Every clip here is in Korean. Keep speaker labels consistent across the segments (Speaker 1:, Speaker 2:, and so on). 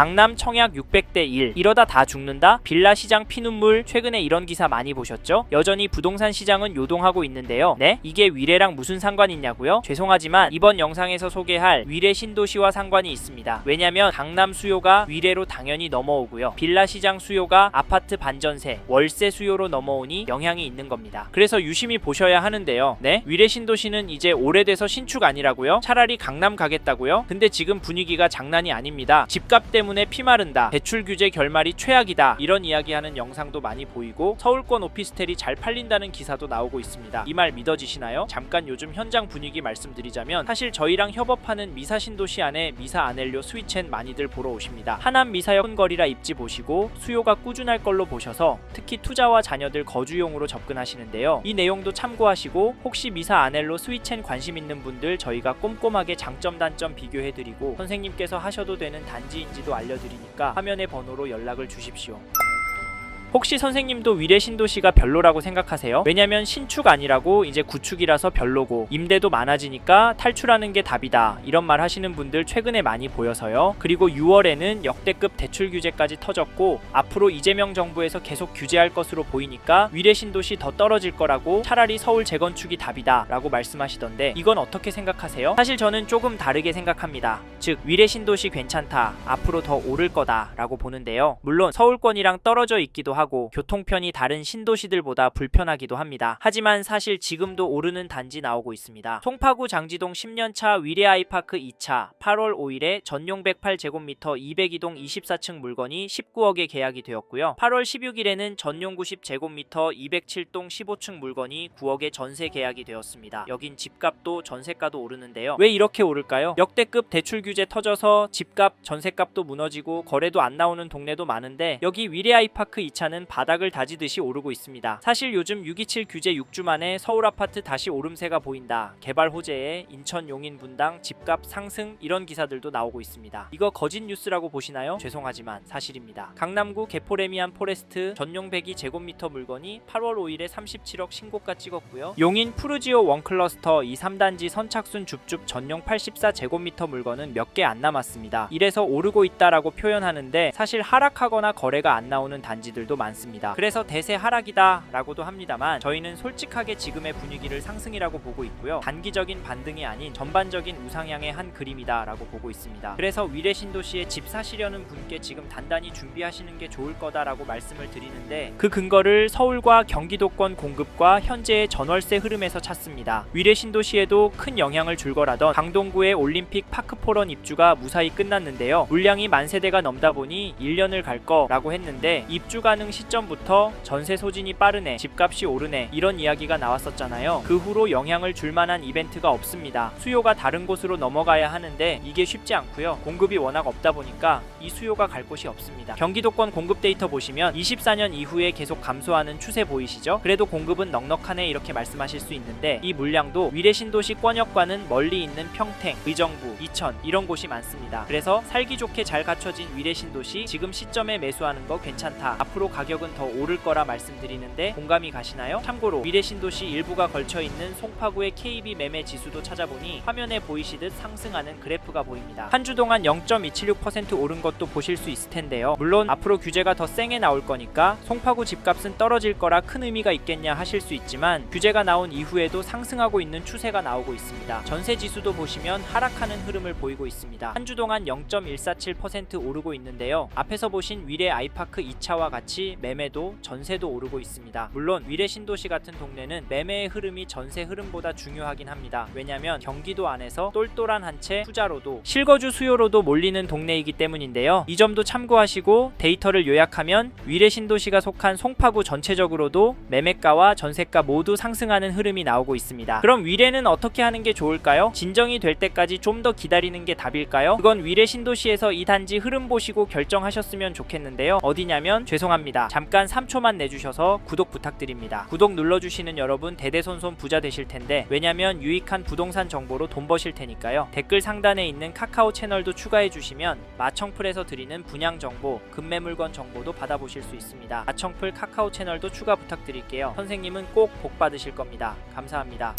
Speaker 1: 강남 청약 600대 1 이러다 다 죽는다 빌라 시장 피눈물 최근에 이런 기사 많이 보셨죠? 여전히 부동산 시장은 요동하고 있는데요. 네? 이게 위례랑 무슨 상관 있냐고요? 죄송하지만 이번 영상에서 소개할 위례 신도시와 상관이 있습니다. 왜냐면 강남 수요가 위례로 당연히 넘어오고요. 빌라 시장 수요가 아파트 반전세, 월세 수요로 넘어오니 영향이 있는 겁니다. 그래서 유심히 보셔야 하는데요. 네? 위례 신도시는 이제 오래돼서 신축 아니라고요? 차라리 강남 가겠다고요? 근데 지금 분위기가 장난이 아닙니다. 집값 때문에 피 마른다. 대출 규제 결말이 최악이다. 이런 이야기하는 영상도 많이 보이고 서울권 오피스텔이 잘 팔린다는 기사도 나오고 있습니다. 이 말 믿어지시나요? 잠깐 요즘 현장 분위기 말씀드리자면 사실 저희랑 협업하는 미사 신도시 안에 미사 아넬료 스위첸 많이들 보러 오십니다. 하남 미사역 근거리라 입지 보시고 수요가 꾸준할 걸로 보셔서 특히 투자와 자녀들 거주용으로 접근하시는데요. 이 내용도 참고하시고 혹시 미사 아넬로 스위첸 관심 있는 분들 저희가 꼼꼼하게 장점 단점 비교해드리고 선생님께서 하셔도 되는 단지인지도 알려드리니까 화면의 번호로 연락을 주십시오. 혹시 선생님도 위례 신도시가 별로라고 생각하세요? 왜냐면 신축 아니라고 이제 구축이라서 별로고 임대도 많아지니까 탈출하는 게 답이다 이런 말 하시는 분들 최근에 많이 보여서요. 그리고 6월에는 역대급 대출 규제까지 터졌고 앞으로 이재명 정부에서 계속 규제할 것으로 보이니까 위례 신도시 더 떨어질 거라고 차라리 서울 재건축이 답이다 라고 말씀하시던데 이건 어떻게 생각하세요? 사실 저는 조금 다르게 생각합니다. 즉 위례 신도시 괜찮다 앞으로 더 오를 거다 라고 보는데요. 물론 서울권이랑 떨어져 있기도 하고 교통편이 다른 신도시들보다 불편하기도 합니다. 하지만 사실 지금도 오르는 단지 나오고 있습니다. 송파구 장지동 10년차 위례 아이파크 2차 8월 5일에 전용 108제곱미터 202동 24층 물건이 19억에 계약이 되었고요. 8월 16일에는 전용 90제곱미터 207동 15층 물건이 9억에 전세 계약이 되었습니다. 여긴 집값도 전세가도 오르는데요. 왜 이렇게 오를까요? 역대급 대출 규제 터져서 집값, 전세값도 무너지고 거래도 안 나오는 동네도 많은데 여기 위례 아이파크 2차는 바닥을 다지듯이 오르고 있습니다. 사실 요즘 627 규제 6주 만에 서울 아파트 다시 오름세가 보인다. 개발 호재에 인천 용인 분당 집값 상승 이런 기사들도 나오고 있습니다. 이거 거짓 뉴스라고 보시나요? 죄송하지만 사실입니다. 강남구 개포레미안 포레스트 전용 102 제곱미터 물건이 8월 5일에 37억 신고가 찍었고요. 용인 푸르지오 원클러스터 이 3단지 선착순 줍줍 전용 84 제곱미터 물건은 몇 개 안 남았습니다. 이래서 오르고 있다라고 표현하는데 사실 하락하거나 거래가 안 나오는 단지들도 많습니다. 그래서 대세 하락이다 라고도 합니다만 저희는 솔직하게 지금의 분위기를 상승이라고 보고 있고요. 단기적인 반등이 아닌 전반적인 우상향의 한 그림이다 라고 보고 있습니다. 그래서 위례 신도시에 집 사시려는 분께 지금 단단히 준비하시는 게 좋을 거다라고 말씀을 드리는데 그 근거를 서울과 경기도권 공급과 현재의 전월세 흐름에서 찾습니다. 위례 신도시에도 큰 영향을 줄 거라던 강동구의 올림픽 파크포런 입주가 무사히 끝났는데요. 물량이 만 세대가 넘다 보니 1년을 갈 거라고 했는데 입주 가능 시점부터 전세 소진이 빠르네, 집값이 오르네 이런 이야기가 나왔었잖아요. 그 후로 영향을 줄 만한 이벤트가 없습니다. 수요가 다른 곳으로 넘어가야 하는데 이게 쉽지 않고요. 공급이 워낙 없다 보니까 이 수요가 갈 곳이 없습니다. 경기도권 공급 데이터 보시면 24년 이후에 계속 감소하는 추세 보이시죠? 그래도 공급은 넉넉하네 이렇게 말씀하실 수 있는데 이 물량도 위례 신도시 권역과는 멀리 있는 평택, 의정부, 이천 이런 곳이 많습니다. 그래서 살기 좋게 잘 갖춰진 위례 신도시 지금 시점에 매수하는 거 괜찮다. 앞으로 가 격은 더 오를 거라 말씀드리는데 공감이 가시나요? 참고로 위례 신도시 일부가 걸쳐 있는 송파구의 KB 매매 지수도 찾아보니 화면에 보이시듯 상승하는 그래프가 보입니다. 한 주 동안 0.276% 오른 것도 보실 수 있을 텐데요. 물론 앞으로 규제가 더 쌩에 나올 거니까 송파구 집값은 떨어질 거라 큰 의미가 있겠냐 하실 수 있지만 규제가 나온 이후에도 상승하고 있는 추세가 나오고 있습니다. 전세 지수도 보시면 하락하는 흐름을 보이고 있습니다. 한 주 동안 0.147% 오르고 있는데요. 앞에서 보신 위례 아이파크 2차와 같이 매매도 전세도 오르고 있습니다. 물론 위례 신도시 같은 동네는 매매의 흐름이 전세 흐름보다 중요하긴 합니다. 왜냐면 경기도 안에서 똘똘한 한 채 투자로도 실거주 수요로도 몰리는 동네이기 때문인데요. 이 점도 참고하시고 데이터를 요약하면 위례 신도시가 속한 송파구 전체적으로도 매매가와 전세가 모두 상승하는 흐름이 나오고 있습니다. 그럼 위례는 어떻게 하는 게 좋을까요? 진정이 될 때까지 좀 더 기다리는 게 답일까요? 그건 위례 신도시에서 이 단지 흐름 보시고 결정하셨으면 좋겠는데요. 어디냐면 죄송 합니다. 잠깐 3초만 내주셔서 구독 부탁드립니다. 구독 눌러주시는 여러분 대대손손 부자 되실 텐데 왜냐면 유익한 부동산 정보로 돈 버실 테니까요. 댓글 상단에 있는 카카오 채널도 추가해 주시면 마청풀에서 드리는 분양 정보, 급매 물건 정보도 받아보실 수 있습니다. 마청풀 카카오 채널도 추가 부탁드릴게요. 선생님은 꼭 복 받으실 겁니다. 감사합니다.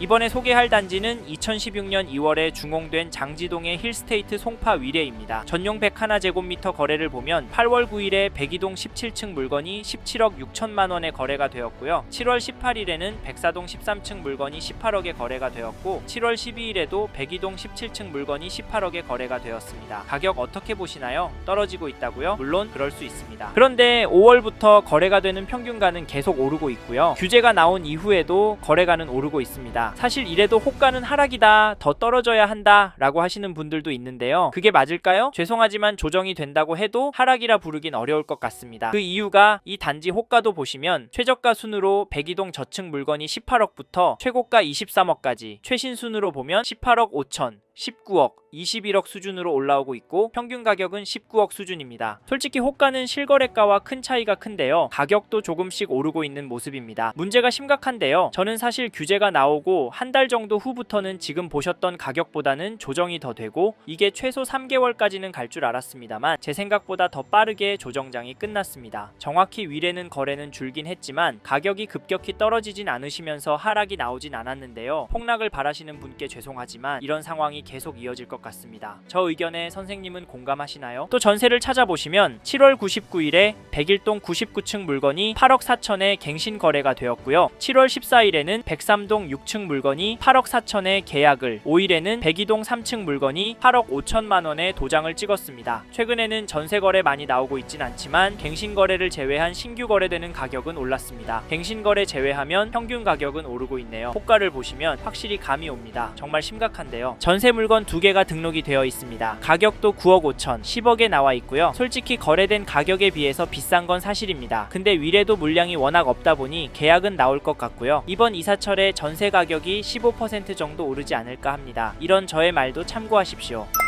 Speaker 1: 이번에 소개할 단지는 2016년 2월에 중공된 장지동의 힐스테이트 송파 위례입니다. 전용 101제곱미터 거래를 보면 8월 9일에 백이동 17층 물건이 17억 6천만 원에 거래가 되었고요. 7월 18일에는 백사동 13층 물건이 18억에 거래가 되었고 7월 12일에도 백이동 17층 물건이 18억에 거래가 되었습니다. 가격 어떻게 보시나요? 떨어지고 있다고요? 물론 그럴 수 있습니다. 그런데 5월부터 거래가 되는 평균가는 계속 오르고 있고요. 규제가 나온 이후에도 거래가는 오르고 있습니다. 사실 이래도 호가는 하락이다, 더 떨어져야 한다 라고 하시는 분들도 있는데요. 그게 맞을까요? 죄송하지만 조정이 된다고 해도 하락이라 부르긴 어려울 것 같습니다. 그 이유가 이 단지 호가도 보시면 최저가 순으로 백이동 저층 물건이 18억부터 최고가 23억까지 최신 순으로 보면 18억 5천 19억, 21억 수준으로 올라오고 있고 평균 가격은 19억 수준입니다. 솔직히 호가는 실거래가와 큰 차이가 큰데요. 가격도 조금씩 오르고 있는 모습입니다. 문제가 심각한데요. 저는 사실 규제가 나오고 한 달 정도 후부터는 지금 보셨던 가격보다는 조정이 더 되고 이게 최소 3개월까지는 갈 줄 알았습니다만 제 생각보다 더 빠르게 조정장이 끝났습니다. 정확히 위례는 거래는 줄긴 했지만 가격이 급격히 떨어지진 않으시면서 하락이 나오진 않았는데요. 폭락을 바라시는 분께 죄송하지만 이런 상황이 계속 이어질 것 같습니다. 저 의견에 선생님은 공감하시나요? 또 전세를 찾아보시면 7월 99일에 101동 99층 물건이 8억 4천에 갱신 거래가 되었고요. 7월 14일에는 103동 6층 물건이 8억 4천에 계약을, 5일에는 102동 3층 물건이 8억 5천만 원에 도장을 찍었습니다. 최근에는 전세 거래 많이 나오고 있진 않지만 갱신 거래를 제외한 신규 거래되는 가격은 올랐습니다. 갱신 거래 제외하면 평균 가격은 오르고 있네요. 호가를 보시면 확실히 감이 옵니다. 정말 심각한데요. 전세 물건 두 개가 등록이 되어 있습니다. 가격도 9억 5천, 10억에 나와 있고요. 솔직히 거래된 가격에 비해서 비싼 건 사실입니다. 근데 위례도 물량이 워낙 없다 보니 계약은 나올 것 같고요. 이번 이사철에 전세 가격이 15% 정도 오르지 않을까 합니다. 이런 저의 말도 참고하십시오.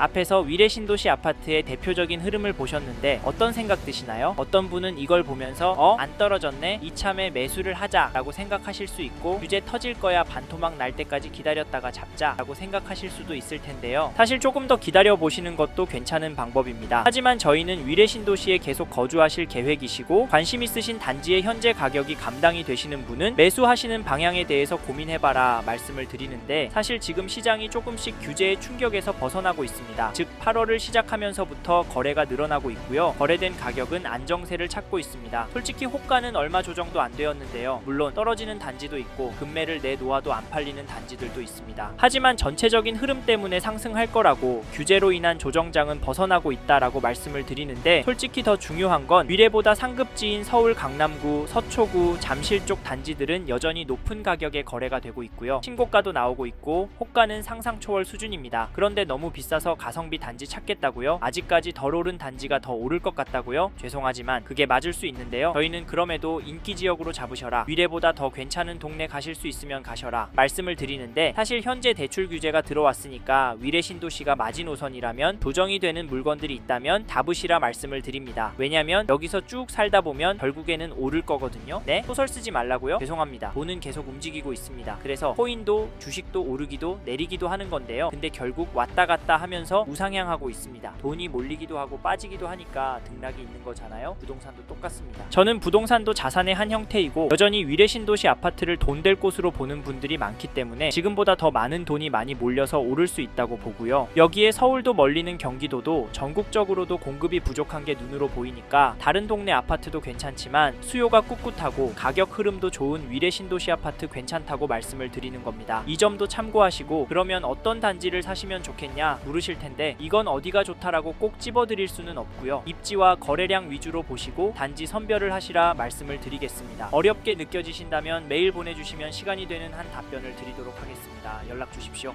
Speaker 1: 앞에서 위례 신도시 아파트의 대표적인 흐름을 보셨는데 어떤 생각 드시나요? 어떤 분은 이걸 보면서 어? 안 떨어졌네? 이참에 매수를 하자 라고 생각하실 수 있고 규제 터질 거야 반토막 날 때까지 기다렸다가 잡자 라고 생각하실 수도 있을 텐데요. 사실 조금 더 기다려 보시는 것도 괜찮은 방법입니다. 하지만 저희는 위례 신도시에 계속 거주하실 계획이시고 관심 있으신 단지의 현재 가격이 감당이 되시는 분은 매수하시는 방향에 대해서 고민해봐라 말씀을 드리는데 사실 지금 시장이 조금씩 규제의 충격에서 벗어나고 있습니다. 즉 8월을 시작하면서부터 거래가 늘어나고 있고요. 거래된 가격은 안정세를 찾고 있습니다. 솔직히 호가는 얼마 조정도 안 되었는데요. 물론 떨어지는 단지도 있고 금매를 내놓아도 안 팔리는 단지들도 있습니다. 하지만 전체적인 흐름 때문에 상승할 거라고 규제로 인한 조정장은 벗어나고 있다라고 말씀을 드리는데 솔직히 더 중요한 건 위례보다 상급지인 서울 강남구, 서초구, 잠실 쪽 단지들은 여전히 높은 가격에 거래가 되고 있고요. 신고가도 나오고 있고 호가는 상상 초월 수준입니다. 그런데 너무 비싸서 가성비 단지 찾겠다고요? 아직까지 덜 오른 단지가 더 오를 것 같다고요? 죄송하지만 그게 맞을 수 있는데요. 저희는 그럼에도 인기 지역으로 잡으셔라. 위례보다 더 괜찮은 동네 가실 수 있으면 가셔라. 말씀을 드리는데 사실 현재 대출 규제가 들어왔으니까 위례 신도시가 마지노선이라면 조정이 되는 물건들이 있다면 답으시라 말씀을 드립니다. 왜냐면 여기서 쭉 살다 보면 결국에는 오를 거거든요. 네? 소설 쓰지 말라고요? 죄송합니다. 돈은 계속 움직이고 있습니다. 그래서 코인도 주식도 오르기도 내리기도 하는 건데요. 근데 결국 왔다 갔다 하면 서 우상향하고 있습니다. 돈이 몰리기도 하고 빠지기도 하니까 등락이 있는 거잖아요. 부동산도 똑같습니다. 저는 부동산도 자산의 한 형태이고 여전히 위례 신도시 아파트를 돈 될 곳으로 보는 분들이 많기 때문에 지금보다 더 많은 돈이 많이 몰려서 오를 수 있다고 보고요. 여기에 서울도 멀리는 경기도도 전국적으로도 공급이 부족한 게 눈으로 보이니까 다른 동네 아파트도 괜찮지만 수요가 꿋꿋하고 가격 흐름도 좋은 위례 신도시 아파트 괜찮다고 말씀을 드리는 겁니다. 이 점도 참고하시고 그러면 어떤 단지를 사시면 좋겠냐 물 으실 텐데 이건 어디가 좋다라고 꼭 집어드릴 수는 없고요. 입지와 거래량 위주로 보시고 단지 선별을 하시라 말씀을 드리겠습니다. 어렵게 느껴지신다면 메일 보내주시면 시간이 되는 한 답변을 드리도록 하겠습니다. 연락 주십시오.